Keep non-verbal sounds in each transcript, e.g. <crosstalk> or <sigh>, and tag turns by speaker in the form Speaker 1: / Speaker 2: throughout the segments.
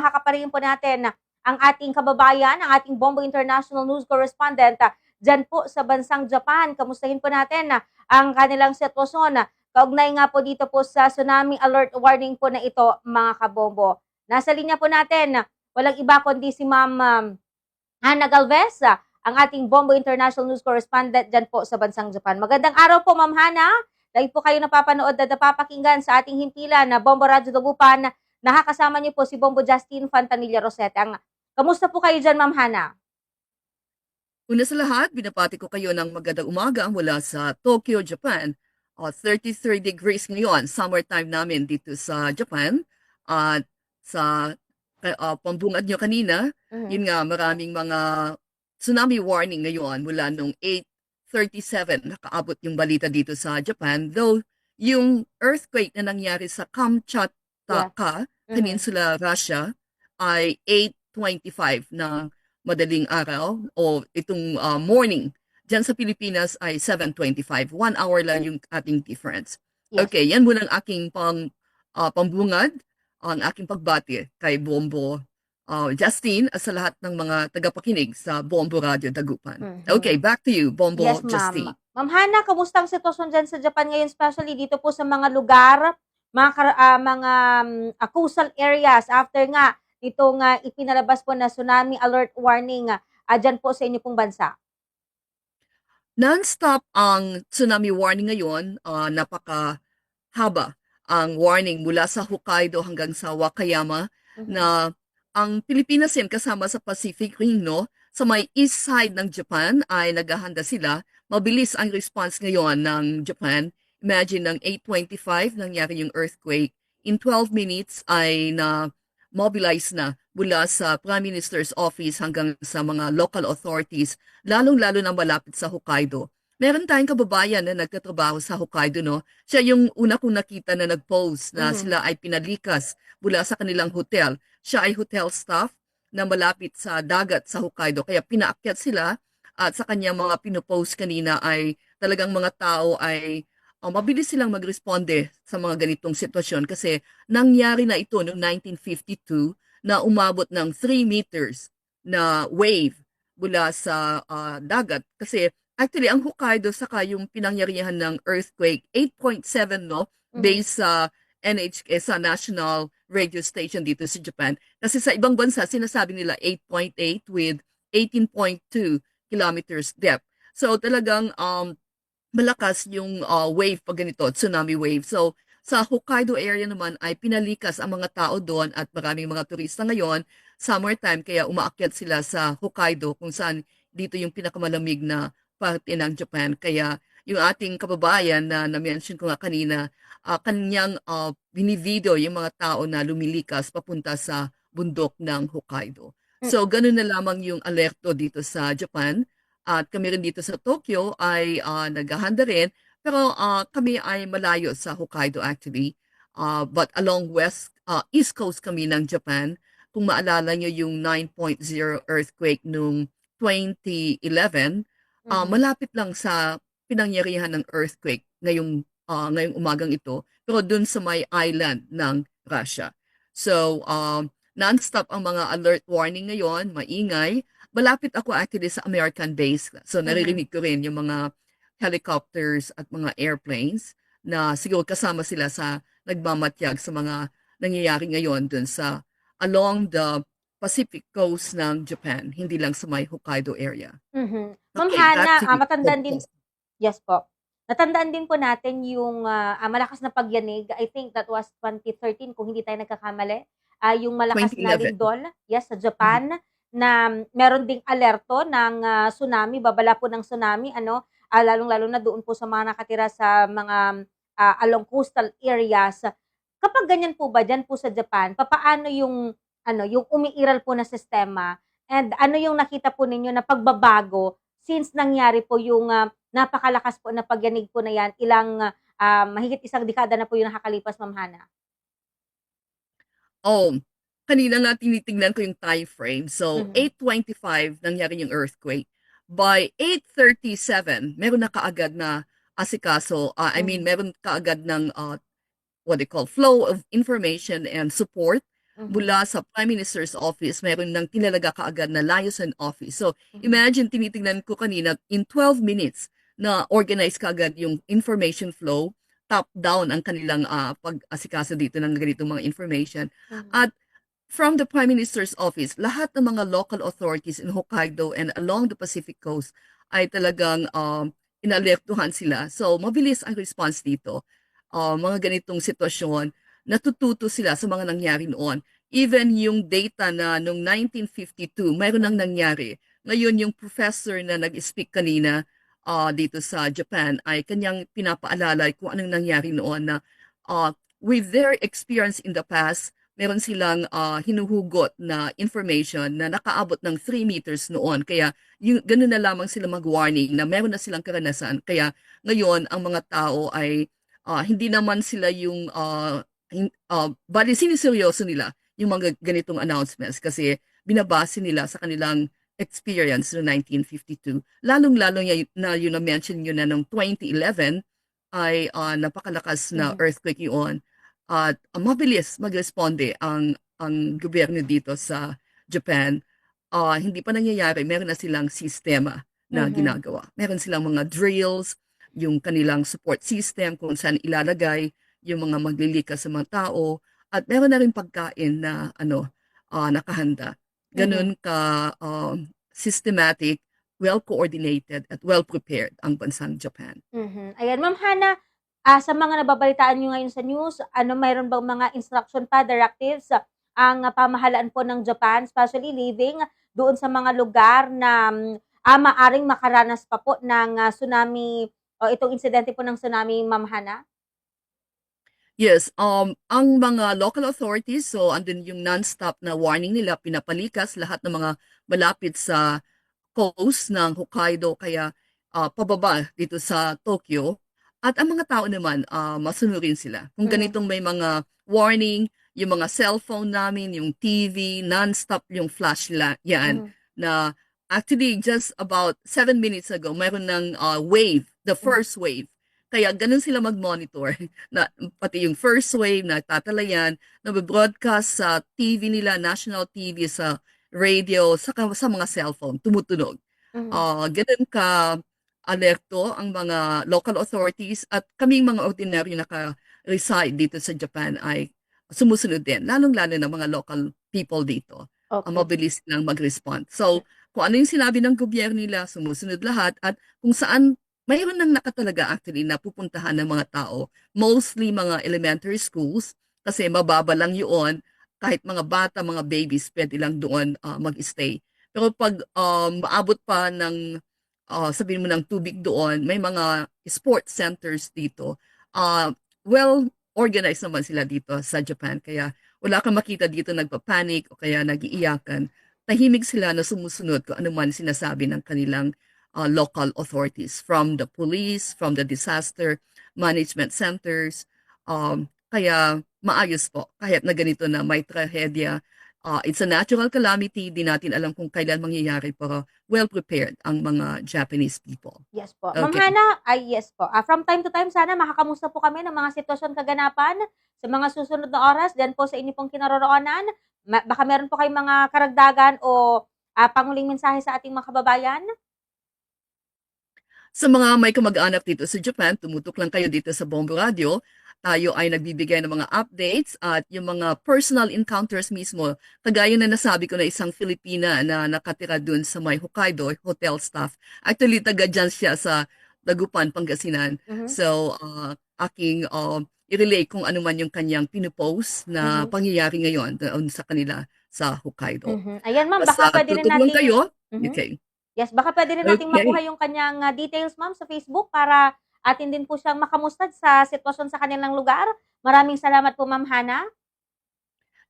Speaker 1: makakaparingin po natin ang ating kababayan, ang ating Bombo International News Correspondent ah, dyan po sa bansang Japan. Kamustahin po natin ah, ang kanilang sitwasyon. Kaugnay nga po dito po sa tsunami alert warning po na ito, mga kabombo. Nasa linya po natin, walang iba kundi si Ma'am um, Galvez, ah, ang ating Bombo International News Correspondent dyan po sa bansang Japan. Magandang araw po, Ma'am Hannah. Dahil po kayo napapanood at napapakinggan sa ating himpilan na Bombo Radyo Dagupan, nakakasama niyo po si Bombo Justin Fantanilla Rosete. Ang, kamusta po kayo dyan, Ma'am Hannah?
Speaker 2: Una sa lahat, binabati ko kayo ng magandang umaga mula sa Tokyo, Japan. Uh, 33 degrees ngayon, summertime namin dito sa Japan. At sa uh, pambungad nyo kanina, yun nga, maraming mga tsunami warning ngayon mula nung 8.37 nakaabot yung balita dito sa Japan. Though, yung earthquake na nangyari sa Kamchatka
Speaker 1: Mhm.
Speaker 2: Peninsula, Russia, ay 8.25 na madaling araw o itong uh, morning. Diyan sa Pilipinas ay 7.25. One hour lang yung ating difference.
Speaker 1: Yes.
Speaker 2: Okay, yan muna ang aking pang, uh, pambungad, ang aking pagbati kay Bombo uh, Justine at sa lahat ng mga tagapakinig sa Bombo Radio Dagupan.
Speaker 1: Mhm.
Speaker 2: Okay, back to you, Bombo
Speaker 1: Yes,
Speaker 2: Justine.
Speaker 1: ma'am. Ma'am Hannah, kamusta ang sitwasyon dyan sa Japan ngayon, especially dito po sa mga lugar, mga, ah, mga um, ah, coastal areas after nga itong nga ipinalabas po na tsunami alert warning ah, dyan po sa inyo pong bansa?
Speaker 2: Non-stop ang tsunami warning ngayon, ah, napaka-haba ang warning mula sa Hokkaido hanggang sa Wakayama
Speaker 1: Mhm.
Speaker 2: na ang Pilipinas yan kasama sa Pacific Ring, no? Sa may east side ng Japan ay naghahanda sila. Mabilis ang response ngayon ng Japan. Imagine ng 8.25 nangyari yung earthquake. In 12 minutes ay na mobilize na mula sa Prime Minister's office hanggang sa mga local authorities, lalong-lalo na malapit sa Hokkaido. Meron tayong kababayan na nagtatrabaho sa Hokkaido, no? Siya yung una kong nakita na nag-post na
Speaker 1: Mhm.
Speaker 2: sila ay pinalikas mula sa kanilang hotel. Siya ay hotel staff na malapit sa dagat sa Hokkaido. Kaya pinaakyat sila at sa kanyang mga pinopost kanina ay talagang mga tao ay uh, mabilis silang magresponde sa mga ganitong sitwasyon kasi nangyari na ito noong 1952 na umabot ng 3 meters na wave mula sa ah, dagat. Kasi actually ang Hokkaido saka yung pinangyarihan ng earthquake 8.7 no
Speaker 1: Mhm.
Speaker 2: based sa NHK sa national radio station dito sa Japan. Kasi sa ibang bansa sinasabi nila 8.8 with 18.2 kilometers depth. So talagang um malakas yung uh, wave pag ganito, tsunami wave. So, sa Hokkaido area naman ay pinalikas ang mga tao doon at maraming mga turista ngayon, summertime, kaya umaakyat sila sa Hokkaido kung saan dito yung pinakamalamig na parte ng Japan. Kaya yung ating kababayan na na-mention ko nga kanina, uh, kanyang uh, binivideo yung mga tao na lumilikas papunta sa bundok ng Hokkaido. So, ganun na lamang yung alerto dito sa Japan. At kami rin dito sa Tokyo ay ah, naghahanda rin. Pero ah, kami ay malayo sa Hokkaido actually. Ah, but along west, ah, east coast kami ng Japan. Kung maalala nyo yung 9.0 earthquake noong 2011, ah,
Speaker 1: Mhm.
Speaker 2: malapit lang sa pinangyarihan ng earthquake ngayong, ah, ngayong umagang ito. Pero dun sa may island ng Russia. So, um, non-stop ang mga alert warning ngayon, maingay malapit ako actually sa American base. So naririnig ko rin yung mga helicopters at mga airplanes na siguro kasama sila sa nagmamatyag sa mga nangyayari ngayon dun sa along the Pacific coast ng Japan, hindi lang sa may Hokkaido area.
Speaker 1: Mhm. Ma'am
Speaker 2: Okay, back to
Speaker 1: ah, matandaan din, yes po. Natandaan din po natin yung ah, malakas na pagyanig. I think that was 2013 kung hindi tayo nagkakamali. Ah, yung malakas na
Speaker 2: 2011.
Speaker 1: lindol, yes, sa Japan na meron ding alerto ng ah, tsunami, babala po ng tsunami, ano, ah, lalong-lalo na doon po sa mga nakatira sa mga ah, along coastal areas. Kapag ganyan po ba diyan po sa Japan, papaano yung ano, yung umiiral po na sistema and ano yung nakita po ninyo na pagbabago since nangyari po yung ah, napakalakas po na pagyanig po na yan, ilang ah, mahigit isang dekada na po yung nakakalipas, Ma'am Hannah.
Speaker 2: Oh, kanina nga tinitingnan ko yung time frame. So,
Speaker 1: Mhm.
Speaker 2: 8.25 nangyari yung earthquake. By 8.37, meron na kaagad na asikaso. Uh, I mean,
Speaker 1: Mhm.
Speaker 2: meron kaagad ng uh, what they call flow of information and support
Speaker 1: Mhm.
Speaker 2: mula sa Prime Minister's Office, meron nang tinalaga kaagad na liaison office. So,
Speaker 1: Mhm.
Speaker 2: imagine, tinitingnan ko kanina, in 12 minutes, na organize kaagad yung information flow, top-down ang kanilang ah, pag-asikaso dito ng ganitong mga information.
Speaker 1: Mhm.
Speaker 2: At from the Prime Minister's Office, lahat ng mga local authorities in Hokkaido and along the Pacific Coast ay talagang um, inalertuhan sila. So, mabilis ang response dito. Uh, mga ganitong sitwasyon, natututo sila sa mga nangyari noon. Even yung data na noong 1952, mayroon nang nangyari. Ngayon, yung professor na nag-speak kanina uh, dito sa Japan ay kanyang pinapaalala kung anong nangyari noon na uh, with their experience in the past, meron silang uh, hinuhugot na information na nakaabot ng 3 meters noon. Kaya yung, ganun na lamang sila mag-warning na meron na silang karanasan. Kaya ngayon, ang mga tao ay uh, hindi naman sila yung, uh, hin- uh, bali siniseryoso nila yung mga ganitong announcements kasi binabase nila sa kanilang experience noong 1952. Lalong-lalo na yun na-mention yun na noong 2011 ay uh, napakalakas na
Speaker 1: Mhm.
Speaker 2: earthquake yun at uh, mabilis magresponde ang ang gobyerno dito sa Japan. Uh, hindi pa nangyayari, meron na silang sistema na
Speaker 1: Mhm.
Speaker 2: ginagawa. Meron silang mga drills, yung kanilang support system kung saan ilalagay yung mga maglilikas sa mga tao at meron na rin pagkain na ano ah, nakahanda. Ganun ka um, systematic, well coordinated at well prepared ang bansang Japan.
Speaker 1: Mhm. Ayan, Ma'am Hana, ah, sa mga nababalitaan nyo ngayon sa news, ano mayroon bang mga instruction pa, directives, ang ah, pamahalaan po ng Japan, especially living doon sa mga lugar na ah, maaring makaranas pa po ng ah, tsunami o itong insidente po ng tsunami, Ma'am Hana?
Speaker 2: Yes, um, ang mga local authorities, so andun yung non-stop na warning nila, pinapalikas lahat ng mga malapit sa coast ng Hokkaido, kaya ah, pababa dito sa Tokyo. At ang mga tao naman, ah, masunurin sila. Kung
Speaker 1: Mhm.
Speaker 2: ganitong may mga warning, yung mga cellphone namin, yung TV, non-stop yung flash la, yan,
Speaker 1: Mhm.
Speaker 2: na actually just about seven minutes ago, mayroon ng ah, wave, the first wave. Kaya ganun sila mag-monitor. <laughs> Na, pati yung first wave na tatalayan, na broadcast sa TV nila, national TV, sa radio, sa, sa mga cellphone, tumutunog.
Speaker 1: Mhm.
Speaker 2: Ah, ganun ka alerto ang mga local authorities at kaming mga ordinaryo naka-reside dito sa Japan ay sumusunod din, lalong-lalo na mga local people dito ang
Speaker 1: Okay.
Speaker 2: mabilis silang mag-respond. So, kung ano yung sinabi ng gobyerno nila, sumusunod lahat at kung saan mayroon nang nakatalaga actually na pupuntahan ng mga tao, mostly mga elementary schools kasi mababa lang yun, kahit mga bata, mga babies, pwede lang doon ah, mag-stay. Pero pag um, maabot pa ng, ah, sabihin mo ng tubig doon, may mga sports centers dito. Ah, well, organized naman sila dito sa Japan. Kaya wala kang makita dito nagpapanik o kaya nagiiyakan. Tahimik sila na sumusunod kung ano man sinasabi ng kanilang uh, local authorities from the police, from the disaster management centers. Um, kaya maayos po kahit na ganito na may trahedya. Uh, it's a natural calamity. Di natin alam kung kailan mangyayari pero well prepared ang mga Japanese people.
Speaker 1: Yes po. Ma'am
Speaker 2: Okay.
Speaker 1: Hana, ay yes po. Ah, from time to time, sana makakamusta po kami ng mga sitwasyon kaganapan sa mga susunod na oras dyan po sa inyo pong kinaroroonan. Ma- baka meron po kayong mga karagdagan o ah, panguling mensahe sa ating mga kababayan?
Speaker 2: Sa mga may kamag-anak dito sa Japan, tumutok lang kayo dito sa Bombo Radio. Tayo ay nagbibigay ng mga updates at yung mga personal encounters mismo. Kagaya na nasabi ko na isang Filipina na nakatira dun sa may Hokkaido hotel staff. Actually, taga dyan siya sa Dagupan, Pangasinan.
Speaker 1: Mhm.
Speaker 2: So, uh, aking uh, i-relay kung ano man yung kanyang pinupost na
Speaker 1: Mhm.
Speaker 2: pangyayari ngayon doon sa kanila sa Hokkaido.
Speaker 1: Mhm. Ayan ma'am,
Speaker 2: Basta
Speaker 1: baka pwede rin natin
Speaker 2: kayo.
Speaker 1: Mhm.
Speaker 2: Okay.
Speaker 1: Yes, baka pwede rin nating
Speaker 2: Okay.
Speaker 1: makuha yung kanyang ah, details ma'am sa Facebook para atin din po siyang makamustad sa sitwasyon sa kanilang lugar. Maraming salamat po Ma'am Hana.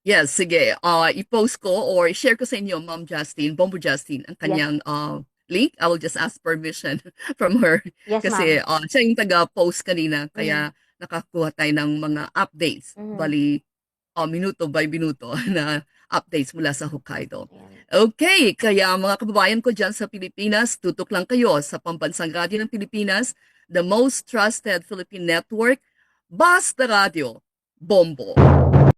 Speaker 2: Yes, sige. Uh, i-post ko or share ko sa inyo, Ma'am Justine, Bombo Justine, ang kanyang uh, link. I will just ask permission <laughs> from her.
Speaker 1: Yes
Speaker 2: Kasi uh, siya yung taga-post kanina. Kaya nakakuha tayo ng mga updates.
Speaker 1: Mhm.
Speaker 2: Bali, uh, minuto by minuto <laughs> na updates mula sa Hokkaido. Okay, kaya mga kababayan ko dyan sa Pilipinas, tutok lang kayo sa Pambansang Radyo ng Pilipinas, the most trusted Philippine network, Basta Radio, Bombo.